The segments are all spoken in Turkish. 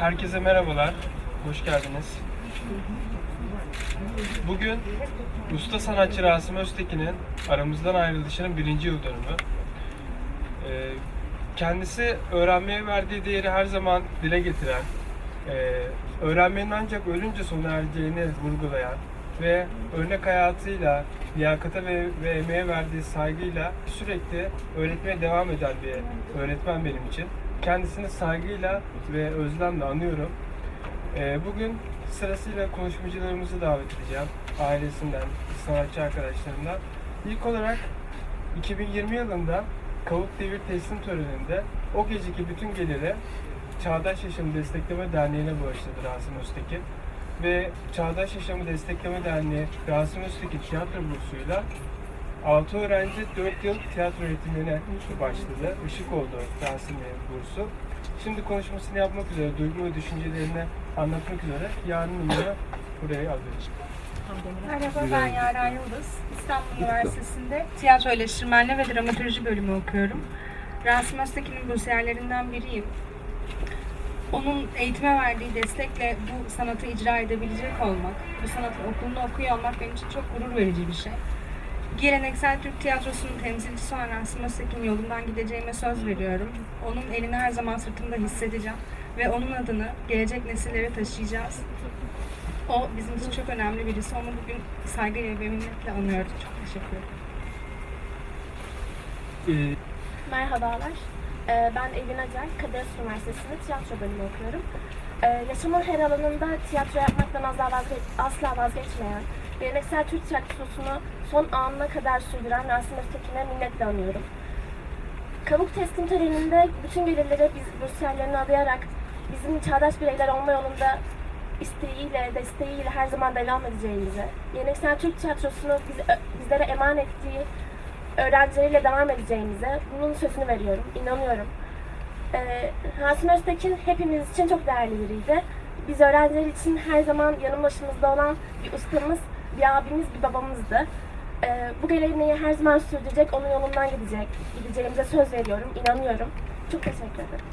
Herkese merhabalar, hoş geldiniz. Bugün usta sanatçı Rasim Öztekin'in aramızdan ayrılışının birinci yıl dönümü. Ee, Kendisi öğrenmeye verdiği değeri her zaman dile getiren, e, öğrenmenin ancak ölünce sona ereceğini vurgulayan ve örnek hayatıyla, liyakata ve, ve emeğe verdiği saygıyla sürekli öğretmeye devam eden bir öğretmen benim için. Kendisini saygıyla ve özlemle anıyorum. Ee, bugün sırasıyla konuşmacılarımızı davet edeceğim. Ailesinden, sanatçı arkadaşlarından. İlk olarak 2020 yılında Kavuk Devir Teslim Töreni'nde o geceki bütün geliri Çağdaş Yaşamı Destekleme Derneği'ne bağışladı Rasim Öztekin. Ve Çağdaş Yaşamı Destekleme Derneği Rasim Öztekin tiyatro bursuyla 6 öğrenci 4 yıl tiyatro eğitimine başladı. Işık oldu Rasim Bey'in bursu. Şimdi konuşmasını yapmak üzere, duygu ve düşüncelerini anlatmak üzere yarın numara buraya alıyoruz. Merhaba ben Yaren Yıldız. İstanbul Üniversitesi'nde tiyatro eleştirmenliği ve dramatürji bölümü okuyorum. Rasim Öztekin'in bursiyerlerinden biriyim. Onun eğitime verdiği destekle bu sanatı icra edebilecek olmak, bu sanatın okulunu okuyor olmak benim için çok gurur verici bir şey. Geleneksel Türk tiyatrosunun temsilcisi olan Rasim Öztekin yolundan gideceğime söz veriyorum. Onun elini her zaman sırtımda hissedeceğim ve onun adını gelecek nesillere taşıyacağız. O bizim için çok önemli birisi. Onu bugün saygıyla ve minnetle anıyoruz. Çok teşekkür ederim. Ee, Merhabalar. Ee, Ben Evin Acar, Kadir Üniversitesi'nde tiyatro bölümü okuyorum. Ee, Yaşamın her alanında tiyatro yapmaktan asla, vazge- asla vazgeçmeyen, geleneksel Türk tiyatrosunu son anına kadar sürdüren Rasim Öztekin'e minnetle anıyorum. Kabuk teslim töreninde bütün gelirleri biz bursiyerlerini adayarak bizim çağdaş bireyler olma yolunda isteğiyle, desteğiyle her zaman devam edeceğimizi, geleneksel Türk tiyatrosunu biz, bizlere emanet ettiği öğrencileriyle devam edeceğimize bunun sözünü veriyorum, inanıyorum. Ee, Rasim Öztekin hepimiz için çok değerli biriydi. Biz öğrenciler için her zaman yanı başımızda olan bir ustamız, bir abimiz, bir babamızdı. Ee, bu geleneği her zaman sürdürecek, onun yolundan gidecek, gideceğimize söz veriyorum, inanıyorum. Çok teşekkür ederim.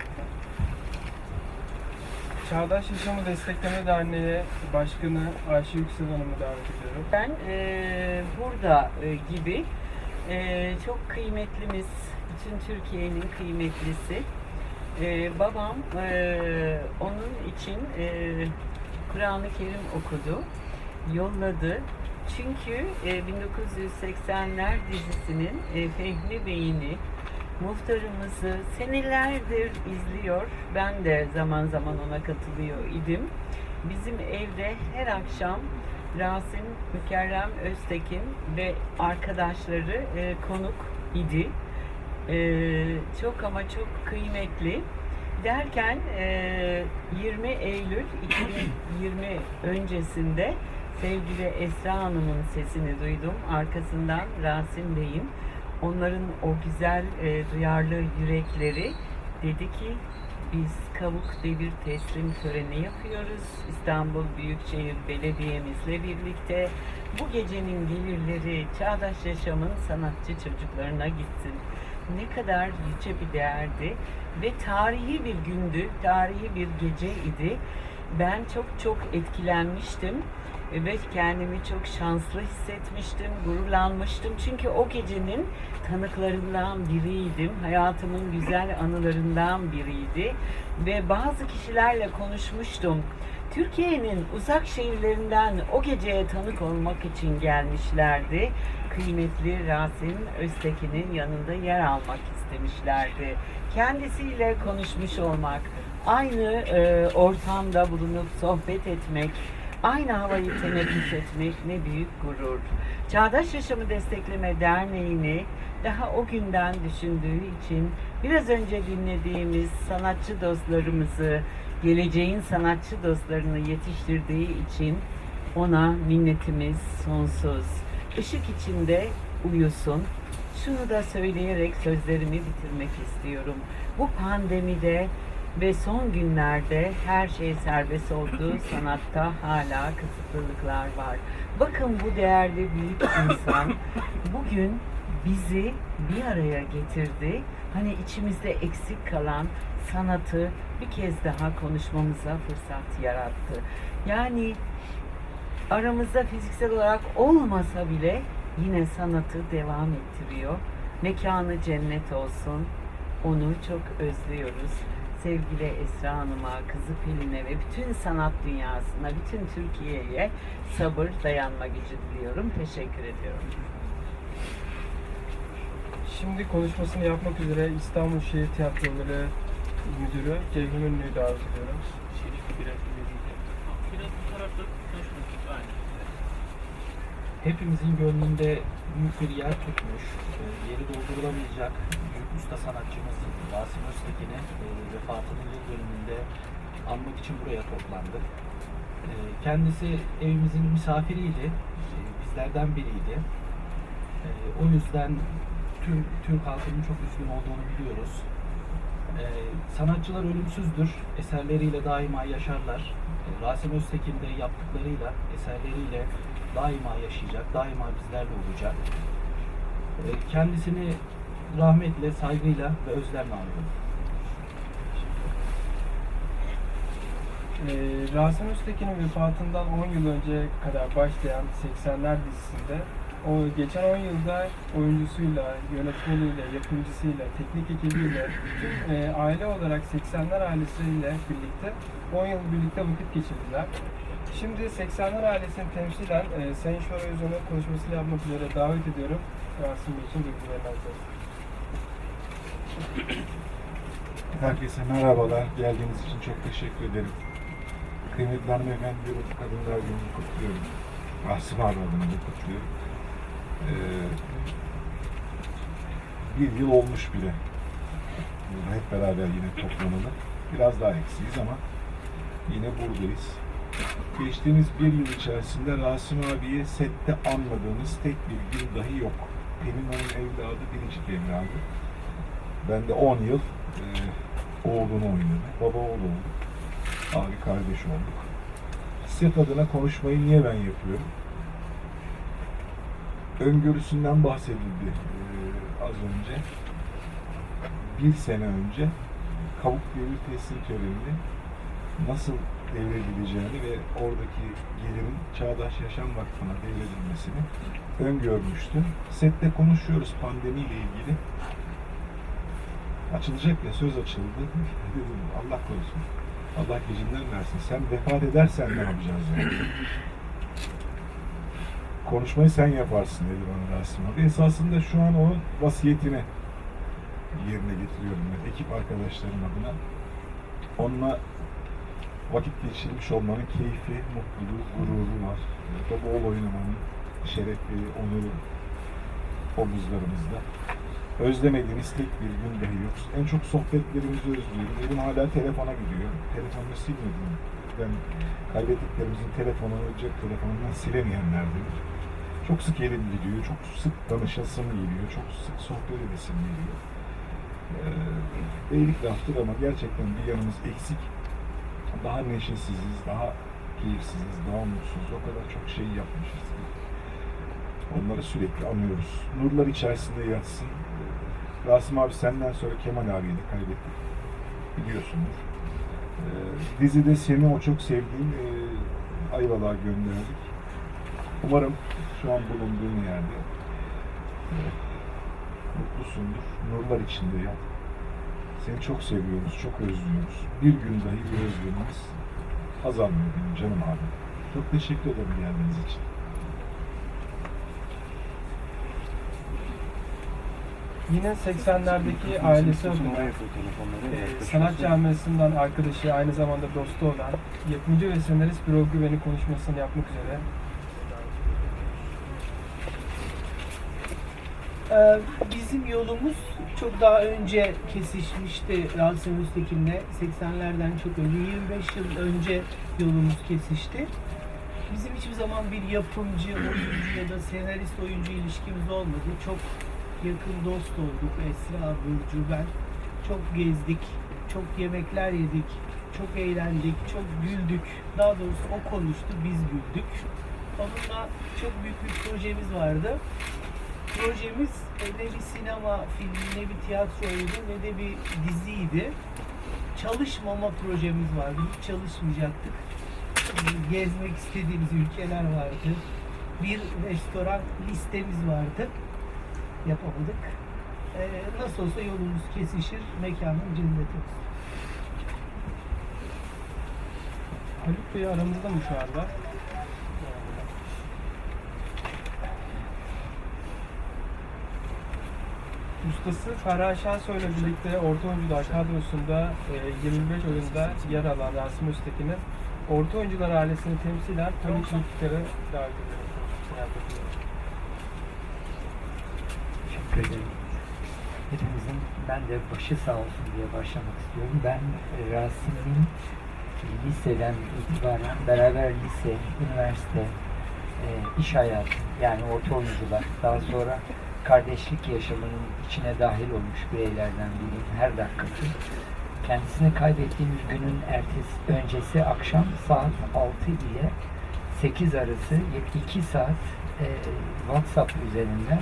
Çağdaş Yaşamı Destekleme Derneği Başkanı Ayşe Yüksel Hanım'ı davet ediyorum. Ben eee, burada eee, gibi eee, çok kıymetlimiz, bütün Türkiye'nin kıymetlisi. Eee, babam eee, onun için eee, Kur'an-ı Kerim okudu, yolladı. Çünkü eee, 1980'ler dizisinin eee, Fehmi Bey'ini, muhtarımızı senelerdir izliyor. Ben de zaman zaman ona katılıyor idim. Bizim evde her akşam Rasim Mükerrem Öztekin ve arkadaşları e, konuk idi. E, çok ama çok kıymetli. Derken e, 20 Eylül 2020 öncesinde sevgili Esra Hanım'ın sesini duydum. Arkasından Rasim Bey'in onların o güzel e, duyarlı yürekleri dedi ki biz Kavuk Devir Teslim töreni yapıyoruz. İstanbul Büyükşehir Belediye'mizle birlikte bu gecenin gelirleri Çağdaş Yaşam'ın sanatçı çocuklarına gitsin. Ne kadar yüce bir değerdi ve tarihi bir gündü, tarihi bir gece idi. Ben çok çok etkilenmiştim ve kendimi çok şanslı hissetmiştim, gururlanmıştım. Çünkü o gecenin tanıklarından biriydim. Hayatımın güzel anılarından biriydi. Ve bazı kişilerle konuşmuştum. Türkiye'nin uzak şehirlerinden o geceye tanık olmak için gelmişlerdi. Kıymetli Rasim Öztekin'in yanında yer almak istemişlerdi. Kendisiyle konuşmuş olmak, aynı e, ortamda bulunup sohbet etmek, aynı havayı teneffüs etmek ne büyük gurur. Çağdaş Yaşamı Destekleme Derneği'ni daha o günden düşündüğü için biraz önce dinlediğimiz sanatçı dostlarımızı, geleceğin sanatçı dostlarını yetiştirdiği için ona minnetimiz sonsuz. Işık içinde uyusun, şunu da söyleyerek sözlerimi bitirmek istiyorum. Bu pandemide ve son günlerde her şey serbest olduğu sanatta hala kısıtlılıklar var. Bakın bu değerli büyük insan bugün bizi bir araya getirdi. Hani içimizde eksik kalan sanatı bir kez daha konuşmamıza fırsat yarattı. Yani aramızda fiziksel olarak olmasa bile yine sanatı devam ettiriyor. Mekanı cennet olsun. Onu çok özlüyoruz. Sevgili Esra Hanım'a, kızı Pelin'e ve bütün sanat dünyasına, bütün Türkiye'ye sabır, dayanma gücü diliyorum. Teşekkür ediyorum. Şimdi konuşmasını yapmak üzere İstanbul Şehir Tiyatroları Müdürü Ceyhun Ünlü'yü davet ediyorum. Biraz bu hepimizin gönlünde büyük bir yer tutmuş, e, yeri doldurulamayacak büyük usta sanatçımız Rasim Öztekin'i e, vefatının yıl dönümünde anmak için buraya toplandık. E, Kendisi evimizin misafiriydi, e, bizlerden biriydi. O yüzden tüm Türk halkının çok üzgün olduğunu biliyoruz. Sanatçılar ölümsüzdür, eserleriyle daima yaşarlar. Rasim Öztekin de yaptıklarıyla, eserleriyle daima yaşayacak, daima bizlerle olacak. E, Kendisini rahmetle, saygıyla ve özlemle anıyorum. Ee, Rasim Öztekin'in vefatından 10 yıl önce kadar başlayan 80'ler dizisinde o geçen 10 yılda oyuncusuyla, yönetmeniyle, yapımcısıyla, teknik ekibiyle, tüm e, aile olarak 80'ler ailesiyle birlikte 10 yıl birlikte vakit geçirdiler. Şimdi 80'ler ailesini temsilen e, Sayın Şoray Özon'un konuşmasını yapmak üzere davet ediyorum. Rasim için duygularını alacağız. Herkese merhabalar. Geldiğiniz için çok teşekkür ederim. Kıymetli hanımefendilerim, Kadınlar Günü'nü kutluyorum. Rasim abi adına da kutluyorum. Ee, bir yıl olmuş bile. Burada hep beraber yine toplanalı. Biraz daha eksiyiz ama yine buradayız. Geçtiğimiz bir yıl içerisinde Rasim abiyi sette anmadığımız tek bir gün dahi yok. Pelin onun evladı, biricik evladı. Ben de 10 yıl e, oğlunu oynadım. Baba oğlu olduk. Abi kardeş olduk. Set adına konuşmayı niye ben yapıyorum? Öngörüsünden bahsedildi e, az önce. Bir sene önce Kavuk Devir Teslim Töreni'ni nasıl devredileceğini ve oradaki gelirin Çağdaş Yaşam Vakfı'na devredilmesini öngörmüştü. Sette konuşuyoruz pandemiyle ilgili açılacak ya söz açıldı. Dedim Allah korusun. Allah gecinden versin. Sen vefat edersen ne yapacağız yani? Konuşmayı sen yaparsın dedi bana Rasim abi. Esasında şu an onun vasiyetini yerine getiriyorum ben ekip arkadaşlarım adına. Onunla vakit geçirmiş olmanın keyfi, mutluluğu, gururu var. Baba oğul oynamanın şerefi, onuru omuzlarımızda özlemediğimiz tek bir gün dahi yok. En çok sohbetlerimizi özlüyorum. Elim hala telefona gidiyor. Telefonumu silmedim. Ben kaybettiklerimizin telefonunu cep telefonundan silemeyenlerdenim. Çok sık elim gidiyor. Çok sık danışasım geliyor. Çok sık sohbet edesim geliyor. Ee, beylik laftır ama gerçekten bir yanımız eksik. Daha neşesiziz, daha keyifsiziz, daha mutsuz. O kadar çok şey yapmışız. Onları sürekli anıyoruz. Nurlar içerisinde yatsın. Rasim abi senden sonra Kemal abiyi de kaybettik. Biliyorsunuz. Ee, dizide seni o çok sevdiğin e, Ayvalık'a gönderdik. Umarım şu an bulunduğun yerde e, mutlusundur. Nurlar içinde yat. Seni çok seviyoruz, çok özlüyoruz. Bir gün dahi bir özlemimiz azalmıyor benim canım abi. Çok teşekkür ederim geldiğiniz için. Yine 80'lerdeki ailesi adına e, sanat camiasından arkadaşı, aynı zamanda dostu olan yapımcı ve senarist Birol Güven'in konuşmasını yapmak üzere bizim yolumuz çok daha önce kesişmişti Rasim Öztekin'le. 80'lerden çok önce, 25 yıl önce yolumuz kesişti. Bizim hiçbir zaman bir yapımcı, oyuncu ya da senarist oyuncu ilişkimiz olmadı. Çok yakın dost olduk. Esra, Burcu, ben. Çok gezdik, çok yemekler yedik, çok eğlendik, çok güldük. Daha doğrusu o konuştu, biz güldük. Onunla çok büyük bir projemiz vardı. Projemiz ne bir sinema filmi, ne bir tiyatro oyunu, ne de bir diziydi. Çalışmama projemiz vardı. Hiç çalışmayacaktık. Gezmek istediğimiz ülkeler vardı. Bir restoran listemiz vardı. Yapamadık. E, nasıl olsa yolumuz kesişir, mekanın cenneti olsun. Haluk Bey aramızda mı şu anda? Ustası Ferhan Şensoy ile birlikte orta oyuncular kadrosunda e, 25 oyunda yer alan Rasim Öztekin'in orta oyuncular ailesini temsilen Panik İltikar'ı davet ediyorum. Teşekkür ederim. Hepimizin ben de başı sağ olsun diye başlamak istiyorum. Ben e, Rasim'in liseden itibaren beraber lise, üniversite, e, iş hayatı yani orta oyuncular daha sonra kardeşlik yaşamının içine dahil olmuş bireylerden biriyim her dakikası. Kendisini kaybettiğimiz günün ertesi öncesi akşam saat 6 ile 8 arası 2 saat e, WhatsApp üzerinden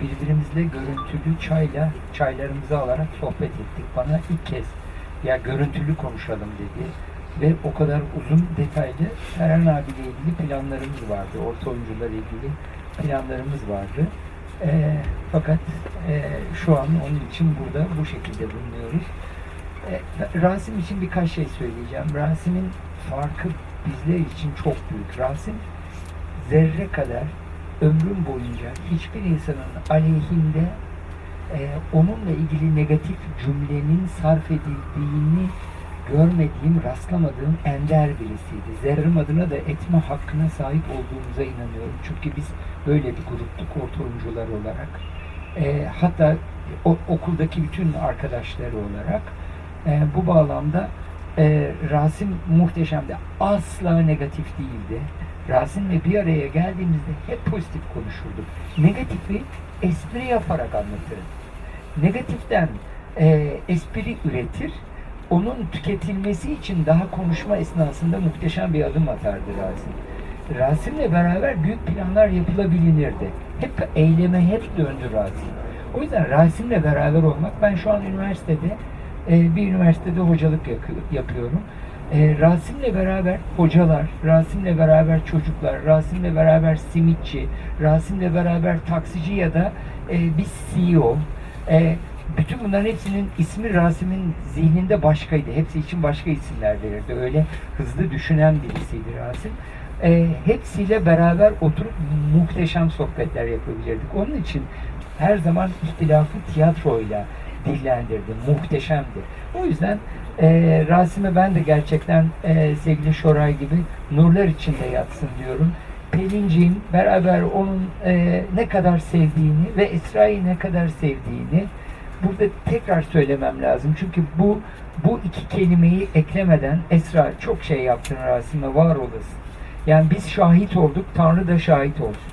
birbirimizle görüntülü çayla çaylarımızı alarak sohbet ettik. Bana ilk kez ya görüntülü konuşalım dedi ve o kadar uzun detaylı Ferhan abiyle ilgili planlarımız vardı. Orta oyuncularla ilgili planlarımız vardı. Ee, fakat e, şu an onun için burada bu şekilde bulunuyoruz. E, Rasim için birkaç şey söyleyeceğim. Rasim'in farkı bizler için çok büyük. Rasim zerre kadar ömrüm boyunca hiçbir insanın aleyhinde e, onunla ilgili negatif cümlenin sarf edildiğini görmediğim, rastlamadığım ender birisiydi. Zerrim adına da etme hakkına sahip olduğumuza inanıyorum. Çünkü biz böyle bir gruptuk orta oyuncular olarak. E, hatta o, okuldaki bütün arkadaşları olarak e, bu bağlamda e, Rasim muhteşemdi. Asla negatif değildi. Rasim'le bir araya geldiğimizde hep pozitif konuşurduk. Negatifi espri yaparak anlatırız. Negatiften e, espri üretir. Onun tüketilmesi için daha konuşma esnasında muhteşem bir adım atardı Rasim. Rasim'le beraber büyük planlar yapılabilirdi. Hep eyleme hep döndü Rasim. O yüzden Rasim'le beraber olmak, ben şu an üniversitede e, bir üniversitede hocalık yapıyorum. E, Rasim'le beraber hocalar, Rasim'le beraber çocuklar, Rasim'le beraber simitçi, Rasim'le beraber taksici ya da e, bir CEO. Bütün bunların hepsinin ismi Rasim'in zihninde başkaydı. Hepsi için başka isimler verirdi. Öyle hızlı düşünen birisiydi Rasim. E, hepsiyle beraber oturup muhteşem sohbetler yapabilirdik. Onun için her zaman ihtilafı tiyatroyla dillendirdi. Muhteşemdi. O yüzden e, Rasim'e ben de gerçekten e, sevgili Şoray gibi nurlar içinde yatsın diyorum. Pelinciğin beraber onun e, ne kadar sevdiğini ve Esra'yı ne kadar sevdiğini burada tekrar söylemem lazım. Çünkü bu bu iki kelimeyi eklemeden Esra çok şey yaptın Rasim'e var olasın. Yani biz şahit olduk, Tanrı da şahit olsun.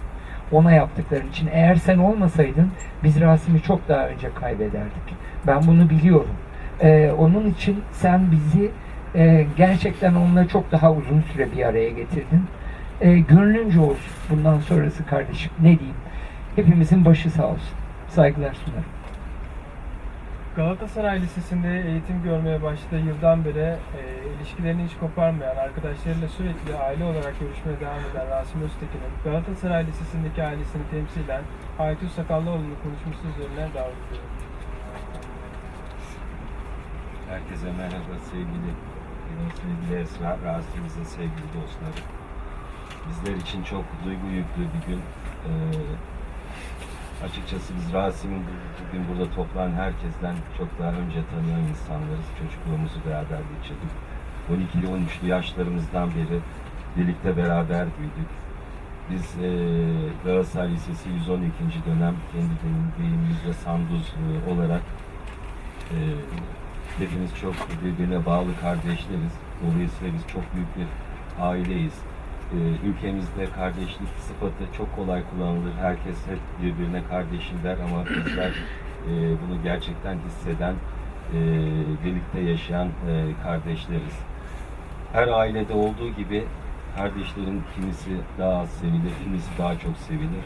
Ona yaptıkların için. Eğer sen olmasaydın biz Rasim'i çok daha önce kaybederdik. Ben bunu biliyorum. Ee, onun için sen bizi e, gerçekten onunla çok daha uzun süre bir araya getirdin. Ee, gönlünce olsun bundan sonrası kardeşim. Ne diyeyim? Hepimizin başı sağ olsun. Saygılar sunarım. Galatasaray Lisesi'nde eğitim görmeye başladığı yıldan beri e, ilişkilerini hiç koparmayan, arkadaşlarıyla sürekli aile olarak görüşmeye devam eden Rasim Öztekin'in Galatasaray Lisesi'ndeki ailesini temsilen Aytül Sakallıoğlu'nun konuşması üzerine davet ediyorum. Herkese merhaba sevgili sevgili Esra, Rasim'izin sevgili dostları. Bizler için çok duygu yüklü bir gün. Ee, açıkçası biz Rasim'i bugün burada toplanan herkesten çok daha önce tanıyan insanlarız. Çocukluğumuzu beraber geçirdik. 12'li 13'lü yaşlarımızdan beri birlikte beraber büyüdük. Biz e, Galatasaray Lisesi 112. dönem kendi deyimimizle Sanduz e, olarak e, Hepimiz çok birbirine bağlı kardeşleriz. Dolayısıyla biz çok büyük bir aileyiz. E, ülkemizde kardeşlik sıfatı çok kolay kullanılır. Herkes hep birbirine kardeşim der ama bizler e, bunu gerçekten hisseden, e, birlikte yaşayan e, kardeşleriz. Her ailede olduğu gibi kardeşlerin kimisi daha az sevilir, kimisi daha çok sevilir.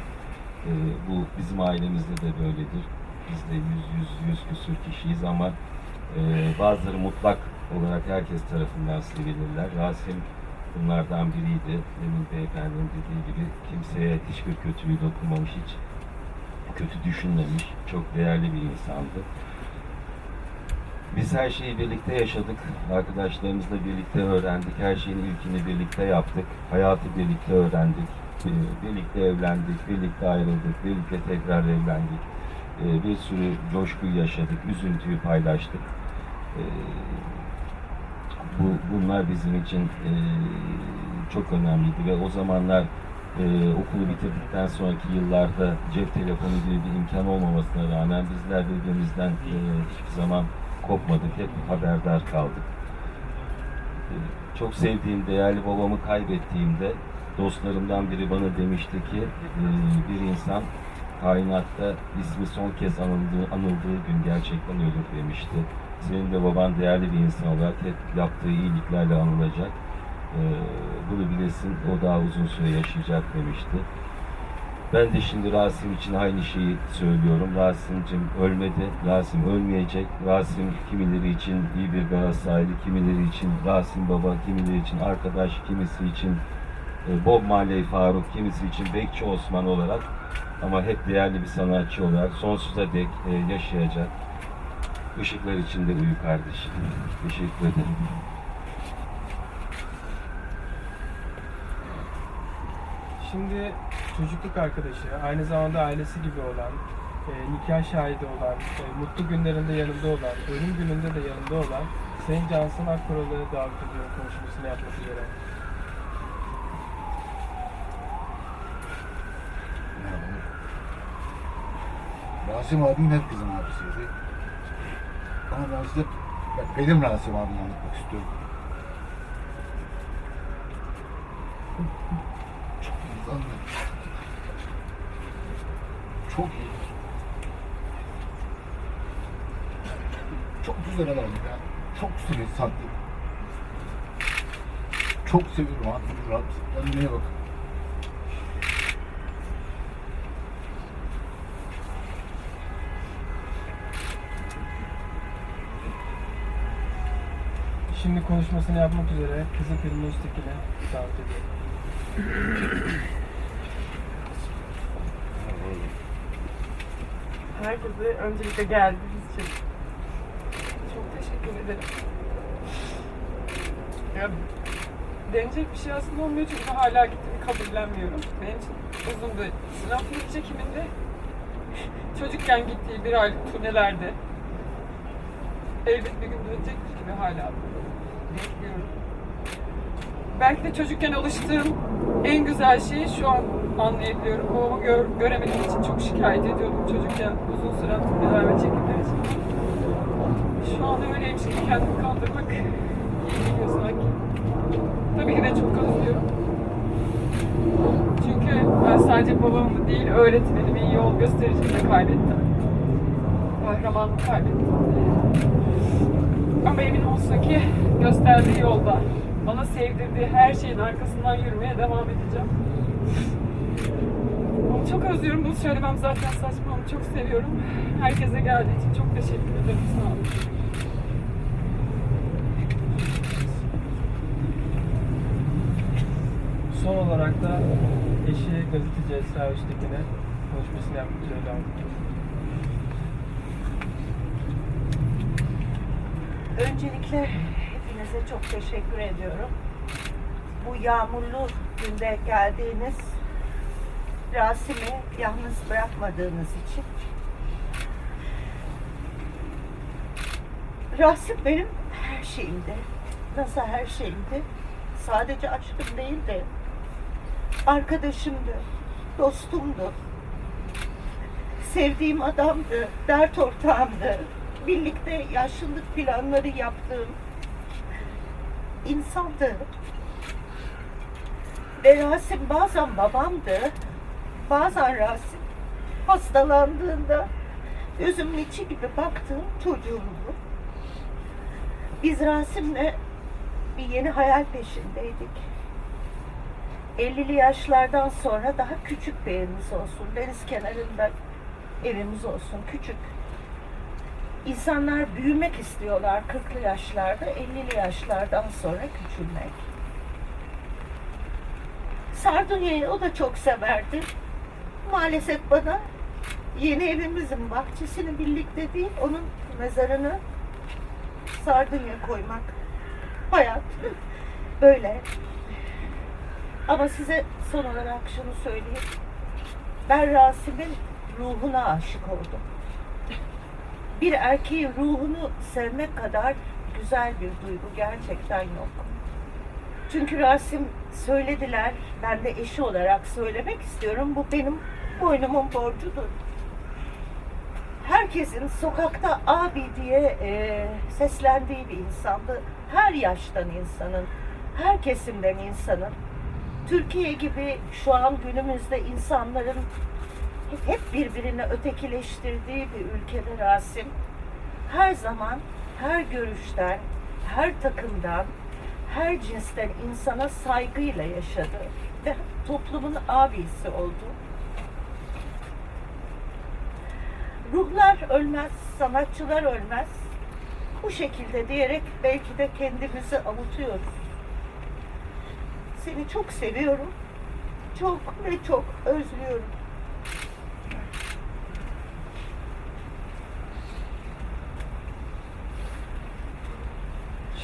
Bu bizim ailemizde de böyledir. Biz de yüz, yüz, yüz küsür kişiyiz ama bazıları mutlak olarak herkes tarafından sevilirler. Rasim bunlardan biriydi. Demin beyefendinin dediği gibi kimseye hiçbir kötülüğü dokunmamış, hiç kötü düşünmemiş. Çok değerli bir insandı. Biz her şeyi birlikte yaşadık. Arkadaşlarımızla birlikte öğrendik. Her şeyin ilkini birlikte yaptık. Hayatı birlikte öğrendik. Ee, Birlikte evlendik, birlikte ayrıldık, birlikte tekrar evlendik. Ee, Bir sürü coşkuyu yaşadık, üzüntüyü paylaştık. Bu, bunlar bizim için e, çok önemliydi ve o zamanlar e, okulu bitirdikten sonraki yıllarda cep telefonu gibi bir imkan olmamasına rağmen bizler birbirimizden e, hiçbir zaman kopmadık, hep haberdar kaldık. E, çok sevdiğim, değerli babamı kaybettiğimde dostlarımdan biri bana demişti ki e, bir insan kainatta ismi son kez anıldığı, anıldığı gün gerçekten ölür demişti. Senin de baban değerli bir insan olarak hep yaptığı iyiliklerle anılacak. E, bunu bilesin, o daha uzun süre yaşayacak demişti. Ben de şimdi Rasim için aynı şeyi söylüyorum. Rasim'cim ölmedi, Rasim ölmeyecek. Rasim kimileri için iyi bir Galatasaraylı, kimileri için Rasim Baba, kimileri için arkadaş, kimisi için e, Bob Marley Faruk, kimisi için Bekçi Osman olarak ama hep değerli bir sanatçı olarak sonsuza dek e, yaşayacak. Işıklar içinde uyu kardeşim. Teşekkür ederim. Şimdi çocukluk arkadaşı, aynı zamanda ailesi gibi olan, e, nikah şahidi olan, e, mutlu günlerinde yanında olan, ölüm gününde de yanında olan Sayın Cansın Akkoral'ı davet ediyorum konuşmasını yapmak üzere. Rasim abinin herkesin abisiydi. Ama ben size ben- benim Rasim abimi anlatmak istiyorum. Çok insandı. Çok iyi. Çok güzel adam ya. Çok güzel insandı. Çok seviyorum abi. Rasim. Kendine bak. Şimdi konuşmasını yapmak üzere kızı Pelin Öztekin'e davet ediyorum. Herkese öncelikle geldiğiniz için çok teşekkür ederim. Ya, denecek bir şey aslında olmuyor çünkü hala gittiğimi kabullenmiyorum. Benim için uzun bir sınav film çekiminde çocukken gittiği bir aylık turnelerde elbet bir gün dönecektir gibi hala. Belki de çocukken alıştığım en güzel şeyi şu an anlayabiliyorum. Babamı gör, göremediğim için çok şikayet ediyordum çocukken uzun turneler ve çekimler için. Şu anda öyleymiş gibi kendimi kandırmak iyi geliyor sanki. Tabii ki de çok özlüyorum. Çünkü ben sadece babamı değil öğretmenimi, yol göstericimi de kaybettim. Kahramanımı kaybettim. Ama emin olsun ki gösterdiği yolda bana sevdirdiği her şeyin arkasından yürümeye devam edeceğim. Onu çok özlüyorum. Bunu söylemem zaten saçma ama çok seviyorum. Herkese geldiği için çok teşekkür ederim. Sağ olun. Son olarak da eşi gazeteci Esra Öztekin'e konuşmasını yapmak üzere davet ediyorum. Öncelikle hepinize çok teşekkür ediyorum. Bu yağmurlu günde geldiğiniz Rasim'i yalnız bırakmadığınız için. Rasim benim her şeyimdi. Nasıl her şeyimdi? Sadece aşkım değil de arkadaşımdı, dostumdu. Sevdiğim adamdı, dert ortağımdı. Birlikte yaşlılık planları yaptığım insandı. Ve Rasim bazen babamdı, bazen Rasim hastalandığında gözümün içi gibi baktığım çocuğumdu. Biz Rasim'le bir yeni hayal peşindeydik. 50'li yaşlardan sonra daha küçük bir evimiz olsun. Deniz kenarında evimiz olsun. Küçük. İnsanlar büyümek istiyorlar 40'lı yaşlarda, 50'li yaşlardan sonra küçülmek. Sardunya'yı o da çok severdi. Maalesef bana yeni evimizin bahçesini birlikte değil, onun mezarını Sardunya koymak. Hayat böyle. Ama size son olarak şunu söyleyeyim. Ben Rasim'in ruhuna aşık oldum. Bir erkeğin ruhunu sevmek kadar güzel bir duygu gerçekten yok. Çünkü Rasim söylediler, ben de eşi olarak söylemek istiyorum. Bu benim boynumun borcudur. Herkesin sokakta abi diye e, seslendiği bir insandı. Her yaştan insanın, her kesimden insanın. Türkiye gibi şu an günümüzde insanların hep birbirini ötekileştirdiği bir ülkede Rasim her zaman her görüşten, her takımdan, her cinsten insana saygıyla yaşadı ve toplumun abisi oldu. Ruhlar ölmez, sanatçılar ölmez. Bu şekilde diyerek belki de kendimizi avutuyoruz. Seni çok seviyorum. Çok ve çok özlüyorum.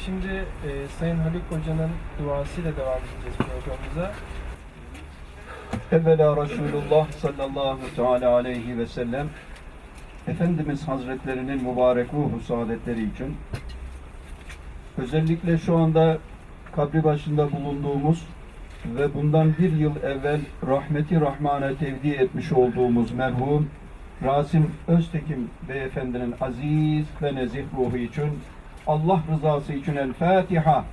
Şimdi e, Sayın Haluk Hoca'nın duasıyla devam edeceğiz programımıza. Evvela Resulullah sallallahu teala aleyhi ve sellem Efendimiz Hazretlerinin mübarek ruhu saadetleri için özellikle şu anda kabri başında bulunduğumuz ve bundan bir yıl evvel rahmeti rahmane tevdi etmiş olduğumuz merhum Rasim Öztekin beyefendinin aziz ve nezih ruhu için Allah rızası için El Fatiha.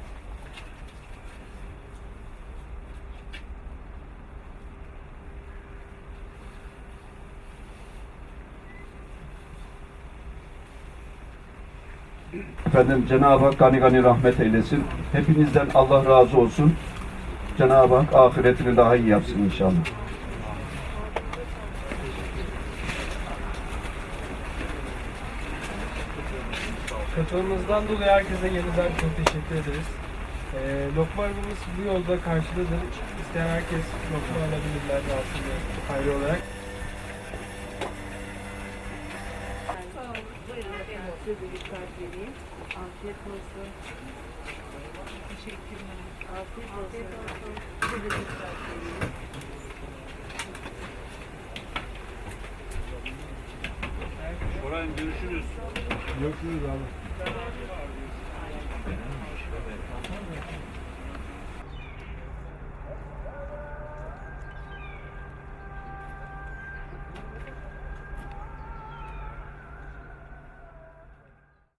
Efendim Cenab-ı Hak gani gani rahmet eylesin. Hepinizden Allah razı olsun. Cenab-ı Hak ahiretini daha iyi yapsın inşallah. Katılımınızdan dolayı herkese yeniden çok teşekkür ederiz. E, lokma arabamız bu yolda karşıdadır. İsteyen herkes lokma alabilirler aslında ayrı olarak. Görüşürüz abi.